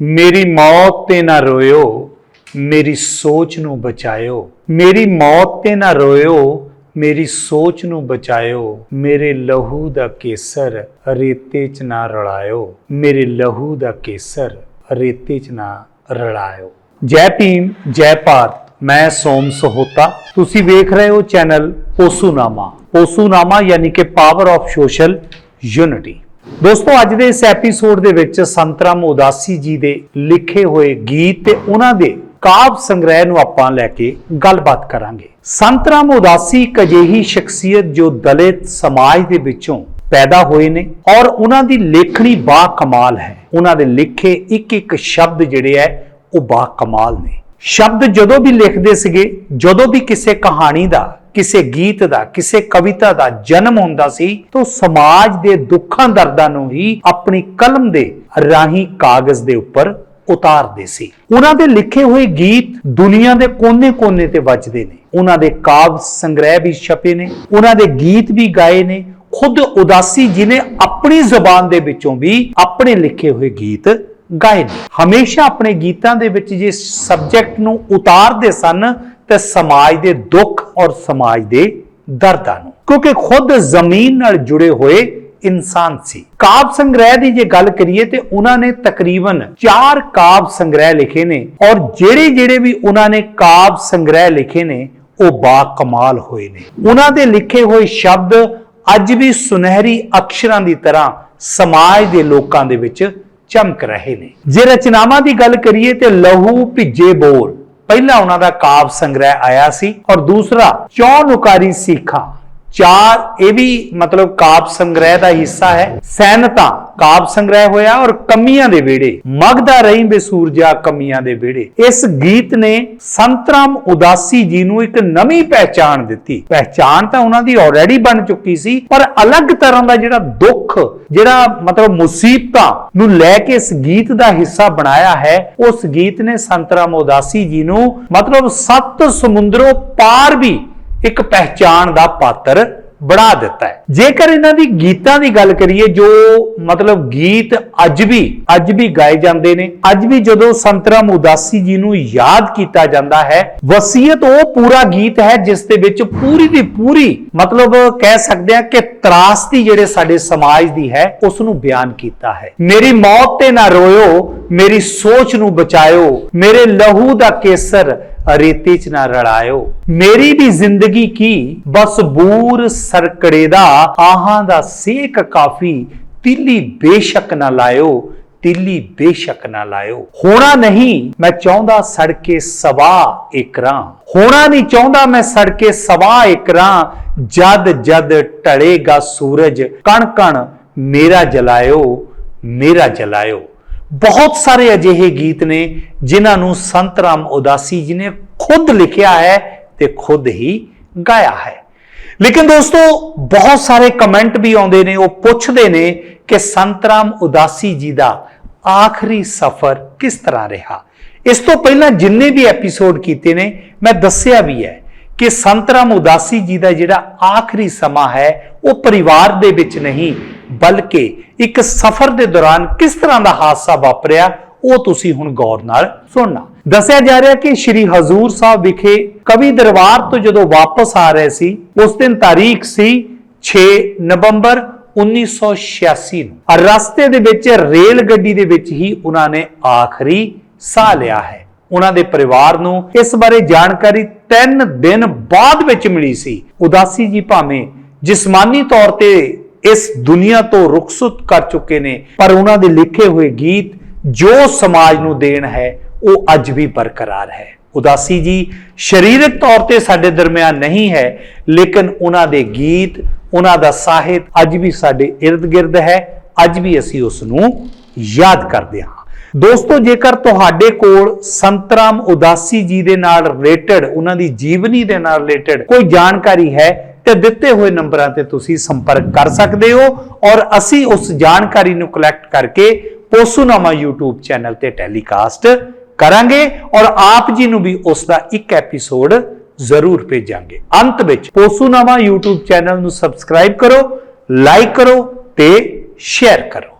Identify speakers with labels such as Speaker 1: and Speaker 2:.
Speaker 1: ਮੇਰੀ ਮੌਤ ਤੇ ਨਾ ਰੋਇਓ, ਮੇਰੀ ਸੋਚ ਨੂੰ ਬਚਾਇਓ। ਮੇਰੀ ਮੌਤ ਤੇ ਨਾ ਰੋਇਓ, ਮੇਰੀ ਸੋਚ ਨੂੰ ਬਚਾਇਓ। ਮੇਰੇ ਲਹੂ ਦਾ ਕੇਸਰ ਰੇਤੇ 'ਚ ਨਾ ਰਲਾਇਓ। ਮੇਰੇ ਲਹੂ ਦਾ ਕੇਸਰ ਰੇਤੇ 'ਚ ਨਾ ਰਲਾਇਓ। ਜੈ ਭੀਮ, ਜੈ ਭਾਰਤ, ਮੈਂ ਸੋਮ ਸਹੋਤਾ। ਤੁਸੀਂ ਵੇਖ ਰਹੇ ਹੋ ਚੈਨਲ ਪੋਸੂਨਾਮਾ। ਪੋਸੂਨਾਮਾ ਯਾਨੀ ਕਿ ਪਾਵਰ ਆਫ ਸੋਸ਼ਲ ਯੂਨਿਟੀ ਦੋਸਤੋ, ਅੱਜ ਦੇ ਇਸ ਐਪੀਸੋਡ ਦੇ ਵਿੱਚ ਸੰਤਰਾਮ ਉਦਾਸੀ ਜੀ ਦੇ ਲਿਖੇ ਹੋਏ ਗੀਤ ਤੇ ਉਹਨਾਂ ਦੇ ਕਾਵ ਸੰਗ੍ਰਹਿ ਨੂੰ ਆਪਾਂ ਲੈ ਕੇ ਗੱਲਬਾਤ ਕਰਾਂਗੇ। ਸੰਤਰਾਮ ਉਦਾਸੀ ਇੱਕ ਅਜਿਹੀ ਸ਼ਖਸੀਅਤ ਜੋ ਦਲਿਤ ਸਮਾਜ ਦੇ ਵਿੱਚੋਂ ਪੈਦਾ ਹੋਏ ਨੇ ਔਰ ਉਹਨਾਂ ਦੀ ਲੇਖਣੀ ਬਾ ਕਮਾਲ ਹੈ। ਉਹਨਾਂ ਦੇ ਲਿਖੇ ਇੱਕ ਇੱਕ ਸ਼ਬਦ ਜਿਹੜੇ ਹੈ, ਉਹ ਬਾ ਕਮਾਲ ਨੇ। ਸ਼ਬਦ ਜਦੋਂ ਵੀ ਲਿਖਦੇ ਸੀਗੇ, ਜਦੋਂ ਵੀ ਕਿਸੇ ਕਹਾਣੀ ਦਾ ਕਿਸੇ ਗੀਤ ਦਾ, ਕਿਸੇ ਕਵਿਤਾ ਦਾ ਜਨਮ ਹੁੰਦਾ ਸੀ, ਤਾਂ ਸਮਾਜ ਦੇ ਦੁੱਖਾਂ ਦਰਦਾਂ ਨੂੰ ਹੀ ਆਪਣੀ ਕਲਮ ਦੇ ਰਾਹੀਂ ਕਾਗਜ਼ ਦੇ ਉੱਪਰ ਉਤਾਰਦੇ ਸੀ। ਉਹਨਾਂ ਦੇ ਲਿਖੇ ਹੋਏ ਗੀਤ ਦੁਨੀਆ ਦੇ ਕੋਨੇ-ਕੋਨੇ ਤੇ ਵੱਜਦੇ ਨੇ। ਉਹਨਾਂ ਦੇ ਕਾਵਿ ਸੰਗ੍ਰਹਿ ਵੀ ਛਪੇ ਨੇ। ਉਹਨਾਂ ਦੇ ਗੀਤ ਵੀ ਗਾਏ ਨੇ। ਖੁਦ ਉਦਾਸੀ ਜੀ ਨੇ ਆਪਣੀ ਜ਼ੁਬਾਨ ਦੇ ਵਿੱਚੋਂ ਵੀ ਆਪਣੇ ਲਿਖੇ ਹੋਏ ਗੀਤ ਗਾਏ ਨੇ। ਹਮੇਸ਼ਾ ਆਪਣੇ ਗੀਤਾਂ ਦੇ ਵਿੱਚ ਜੇ ਸਬਜੈਕਟ ਨੂੰ ਉਤਾਰਦੇ ਸਨ ਤੇ ਸਮਾਜ ਦੇ ਦੁੱਖ ਔਰ ਸਮਾਜ ਦੇ ਦਰਦਾਂ ਨੂੰ। ਕਿਉਂਕਿ ਖੁਦ ਜ਼ਮੀਨ ਨਾਲ ਜੁੜੇ ਹੋਏ ਇਨਸਾਨ ਸੀ। ਕਾਵ ਸੰਗ੍ਰਹਿ ਦੀ ਜੇ ਗੱਲ ਕਰੀਏ ਤੇ ਉਹਨਾਂ ਨੇ ਤਕਰੀਬਨ 4 ਕਾਵ ਸੰਗ੍ਰਹਿ ਲਿਖੇ ਨੇ ਔਰ ਜਿਹੜੇ ਜਿਹੜੇ ਵੀ ਉਹਨਾਂ ਨੇ ਕਾਵ ਸੰਗ੍ਰਹਿ ਲਿਖੇ ਨੇ, ਉਹ ਬਾ ਕਮਾਲ ਹੋਏ ਨੇ। ਉਹਨਾਂ ਦੇ ਲਿਖੇ ਹੋਏ ਸ਼ਬਦ ਅੱਜ ਵੀ ਸੁਨਹਿਰੀ ਅਕਸ਼ਰਾਂ ਦੀ ਤਰ੍ਹਾਂ ਸਮਾਜ ਦੇ ਲੋਕਾਂ ਦੇ ਵਿੱਚ ਚਮਕ ਰਹੇ ਨੇ। ਜੇ ਰਚਨਾਵਾਂ ਦੀ ਗੱਲ ਕਰੀਏ ਤੇ ਲਹੂ ਭਿੱਜੇ ਬੋਲ ਪਹਿਲਾ ਉਹਨਾਂ ਦਾ ਕਾਵਿ ਸੰਗ੍ਰਹਿ ਆਇਆ ਸੀ ਔਰ ਦੂਸਰਾ ਚੌਨੁਕਾਰੀ ਸਿੱਖਾਂ ਚਾਰ, ਇਹ ਵੀ ਮਤਲਬ ਕਾਵ ਸੰਗ੍ਰਹਿ ਦਾ ਹਿੱਸਾ ਹੈ। ਸੈਨਤਾ ਕਾਵ ਸੰਗ੍ਰਹਿ ਹੋਇਆ ਔਰ ਕਮੀਆਂ ਦੇ ਵਿਹੜੇ। ਮਗਦਾ ਰਹੀ ਬੇਸੂਰਜਾ ਕਮੀਆਂ ਦੇ ਵਿਹੜੇ। ਇਸ ਗੀਤ ਨੇ ਸੰਤਰਾਮ ਉਦਾਸੀ ਜੀ ਨੂੰ ਇੱਕ ਨਵੀਂ ਪਹਿਚਾਣ ਦਿੱਤੀ। ਪਹਿਚਾਣ ਤਾਂ ਉਹਨਾਂ ਦੀ ਆਲਰੇਡੀ ਬਣ ਚੁੱਕੀ ਸੀ, ਪਰ ਅਲੱਗ ਤਰ੍ਹਾਂ ਦਾ ਜਿਹੜਾ ਦੁੱਖ, ਜਿਹੜਾ ਮਤਲਬ ਮੁਸੀਬਤਾਂ ਨੂੰ ਲੈ ਕੇ ਇਸ ਗੀਤ ਦਾ ਹਿੱਸਾ ਬਣਾਇਆ ਹੈ, ਉਸ ਗੀਤ ਨੇ ਸੰਤਰਾਮ ਉਦਾਸੀ ਜੀ ਨੂੰ ਮਤਲਬ ਸੱਤ ਸਮੁੰਦਰੋਂ ਪਾਰ ਵੀ ਇੱਕ ਪਹਿਚਾਣ ਦਾ ਪਾਤਰ ਬਣਾ ਦਿੱਤਾ ਹੈ। ਜੇਕਰ ਇਹਨਾਂ ਦੀ ਗੀਤਾਂ ਦੀ ਗੱਲ ਕਰੀਏ, ਜੋ ਮਤਲਬ ਗੀਤ ਅੱਜ ਵੀ ਅੱਜ ਵੀ ਗਾਏ ਜਾਂਦੇ ਨੇ, ਅੱਜ ਵੀ ਜਦੋਂ ਸੰਤਰਾਮ ਉਦਾਸੀ ਜੀ ਨੂੰ ਯਾਦ ਕੀਤਾ ਜਾਂਦਾ ਹੈ, ਵਸੀਅਤ ਉਹ ਪੂਰਾ ਗੀਤ ਹੈ ਜਿਸ ਦੇ ਵਿੱਚ ਪੂਰੀ ਦੀ ਪੂਰੀ ਮਤਲਬ ਕਹਿ ਸਕਦੇ ਆ ਕਿ ਤਰਾਸਦੀ ਜਿਹੜੇ ਸਾਡੇ ਸਮਾਜ ਦੀ ਹੈ ਉਸ ਨੂੰ ਬਿਆਨ ਕੀਤਾ ਹੈ। ਮੇਰੀ ਮੌਤ ਤੇ ਨਾ ਰੋਇਓ ਮੇਰੀ ਸੋਚ ਨੂੰ ਬਚਾਇਓ, ਮੇਰੇ ਲਹੂ ਦਾ ਕੇਸਰ ਰੇਤੇ ਚ ਨਾ ਰੜਾਇਓ ਮੇਰੀ ਵੀ ਜ਼ਿੰਦਗੀ ਕੀ? ਬਸ ਬੂਰ ਸਰਕੜੇ ਦਾ, ਆਹਾਂ ਦਾ ਸੇਕ ਕਾਫੀ, ਤਿੱਲੀ ਬੇਸ਼ੱਕ ਨਾ ਲਾਇਓ, ਤਿੱਲੀ ਬੇਸ਼ੱਕ ਨਾ ਲਾਇਓ। ਹੋਣਾ ਨਹੀਂ, ਮੈਂ ਚਾਹੁੰਦਾ ਸੜਕੇ ਸਵਾ ਇਕਰਾਂ ਹੋਣਾ ਨਹੀਂ ਚਾਹੁੰਦਾ ਮੈਂ ਸੜਕੇ ਸਵਾ ਇਕਰਾਂ ਜਦ ਜਦ ਢਲੇਗਾ ਸੂਰਜ, ਕਣ ਕਣ ਮੇਰਾ ਜਲਾਇਓ ਮੇਰਾ ਜਲਾਇਓ। ਬਹੁਤ ਸਾਰੇ ਅਜਿਹੇ ਗੀਤ ਨੇ ਜਿਨ੍ਹਾਂ ਨੂੰ ਸੰਤ ਰਾਮ ਉਦਾਸੀ ਜੀ ਨੇ ਖੁਦ ਲਿਖਿਆ ਹੈ ਤੇ ਖੁਦ ਹੀ ਗਾਇਆ ਹੈ। ਲੇਕਿਨ ਦੋਸਤੋ, ਬਹੁਤ ਸਾਰੇ ਕਮੈਂਟ ਵੀ ਆਉਂਦੇ ਨੇ, ਉਹ ਪੁੱਛਦੇ ਨੇ ਕਿ ਸੰਤ ਰਾਮ ਉਦਾਸੀ ਜੀ ਦਾ ਆਖਰੀ ਸਫ਼ਰ ਕਿਸ ਤਰ੍ਹਾਂ ਰਿਹਾ? ਇਸ ਤੋਂ ਪਹਿਲਾਂ ਜਿੰਨੇ ਵੀ ਐਪੀਸੋਡ ਕੀਤੇ ਨੇ, ਮੈਂ ਦੱਸਿਆ ਵੀ ਹੈ ਕਿ ਸੰਤ ਰਾਮ ਉਦਾਸੀ ਜੀ ਦਾ ਜਿਹੜਾ ਆਖਰੀ ਸਮਾਂ ਹੈ, ਉਹ ਪਰਿਵਾਰ ਦੇ ਵਿੱਚ ਨਹੀਂ ਬਲਕਿ ਇੱਕ ਸਫ਼ਰ ਦੇ ਦੌਰਾਨ ਕਿਸ ਤਰ੍ਹਾਂ ਦਾ ਹਾਦਸਾ ਵਾਪਰਿਆ, ਉਹ ਤੁਸੀਂ ਹੁਣ ਗੌਰ ਨਾਲ ਸੁਣਨਾ। ਦੱਸਿਆ ਜਾ ਰਿਹਾ ਕਿ ਸ਼੍ਰੀ ਹਜ਼ੂਰ ਸਾਹਿਬ ਵਿਖੇ ਕਵੀ ਦਰਬਾਰ ਤੋਂ ਜਦੋਂ ਵਾਪਸ ਆ ਰਹੇ ਸੀ, ਉਸ ਦਿਨ ਤਾਰੀਖ ਸੀ 6 ਨਵੰਬਰ 1986 ਨੂੰ। ਰਸਤੇ ਦੇ ਵਿੱਚ ਰੇਲ ਗੱਡੀ ਦੇ ਵਿੱਚ ਹੀ ਉਹਨਾਂ ਨੇ ਆਖਰੀ ਸਾਹ ਲਿਆ ਹੈ। ਉਹਨਾਂ ਦੇ ਪਰਿਵਾਰ ਨੂੰ ਇਸ ਬਾਰੇ ਜਾਣਕਾਰੀ 3 ਦਿਨ ਬਾਅਦ ਵਿੱਚ ਮਿਲੀ ਸੀ। ਉਦਾਸੀ ਜੀ ਭਾਵੇਂ ਜਿਸਮਾਨੀ ਤੌਰ ਤੇ ਇਸ ਦੁਨੀਆ ਤੋਂ ਰੁਖਸਤ ਕਰ ਚੁੱਕੇ ਨੇ, ਪਰ ਉਹਨਾਂ ਦੇ ਲਿਖੇ ਹੋਏ ਗੀਤ ਜੋ ਸਮਾਜ ਨੂੰ ਦੇਣ ਹੈ, ਉਹ ਅੱਜ ਵੀ ਬਰਕਰਾਰ ਹੈ। ਉਦਾਸੀ ਜੀ, ਸਰੀਰਕ ਤੌਰ ਤੇ ਸਾਡੇ ਦਰਮਿਆਨ ਨਹੀਂ ਹੈ, ਲੇਕਿਨ ਉਹਨਾਂ ਦੇ ਗੀਤ, ਉਹਨਾਂ ਦਾ ਸਾਹਿਤ ਅੱਜ ਵੀ ਸਾਡੇ ird-gird ਹੈ। ਅੱਜ ਵੀ ਅਸੀਂ ਉਸ ਨੂੰ ਯਾਦ ਕਰਦੇ ਹਾਂ। ਦੋਸਤੋ, ਜੇਕਰ ਤੁਹਾਡੇ ਕੋਲ ਸੰਤਰਾਮ ਉਦਾਸੀ ਜੀ ਦੇ ਨਾਲ ਰਿਲੇਟਡ ਉਹਨਾਂ ਦੀ ਜੀਵਨੀ ਦੇ ਨਾਲ ਰਿਲੇਟਡ ਕੋਈ ਜਾਣਕਾਰੀ ਹੈ ਤੇ ਦਿੱਤੇ ਹੋਏ ਨੰਬਰਾਂ ਤੇ ਤੁਸੀਂ ਸੰਪਰਕ ਕਰ ਸਕਦੇ ਹੋ ਔਰ ਅਸੀਂ ਉਸ ਜਾਣਕਾਰੀ ਨੂੰ ਕਲੈਕਟ ਕਰਕੇ ਪੋਸੂਨਾਮਾ YouTube ਚੈਨਲ ਤੇ ਟੈਲੀਕਾਸਟ ਕਰਾਂਗੇ ਔਰ ਆਪ ਜੀ ਨੂੰ ਵੀ ਉਸ ਦਾ ਇੱਕ ਐਪੀਸੋਡ ਜ਼ਰੂਰ ਭੇਜਾਂਗੇ। ਅੰਤ ਵਿੱਚ ਪੋਸੂਨਾਮਾ YouTube ਚੈਨਲ ਨੂੰ ਸਬਸਕ੍ਰਾਈਬ ਕਰੋ ਲਾਈਕ ਕਰੋ ਤੇ ਸ਼ੇਅਰ ਕਰੋ।